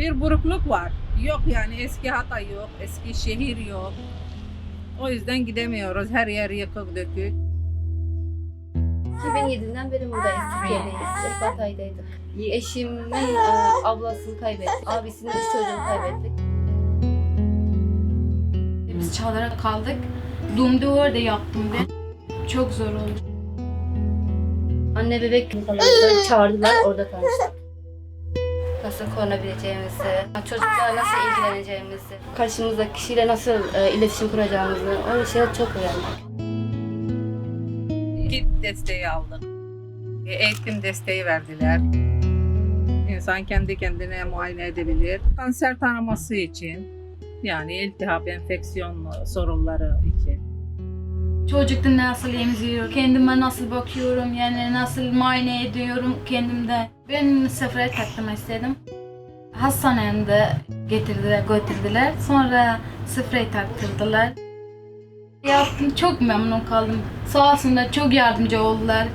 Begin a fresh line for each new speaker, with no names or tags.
bir burukluk var. Yok yani eski Hatay yok, eski şehir yok. O yüzden gidemiyoruz. Her yer yıkık dökük.
2007'den beri buradayız. Türkiye'deyiz. Hep Hatay'daydık. Eşimin e, ablasını kaybettik. Abisinin üç çocuğunu kaybettik.
Biz çalarak kaldık. Doğumda orada yaptım ben. Çok zor oldu.
Anne bebek çağırdılar. Orada tanıştık. Nasıl korunabileceğimizi, çocuklarla nasıl ilgileneceğimizi, karşımızdaki kişiyle nasıl e, iletişim kuracağımızı, o şeyler çok önemli.
Kit desteği aldık. E, Eğitim desteği verdiler. İnsan kendi kendine muayene edebilir. Kanser tanıması için yani iltihap, enfeksiyon sorunları için.
Çocukta nasıl emziriyor, kendime nasıl bakıyorum, yani nasıl muayene ediyorum kendimde. Ben sefere taktım istedim. Hastanede getirdiler, götürdüler. Sonra sefere taktırdılar. Yaptım, çok memnun kaldım. Sağ olsunlar çok yardımcı oldular.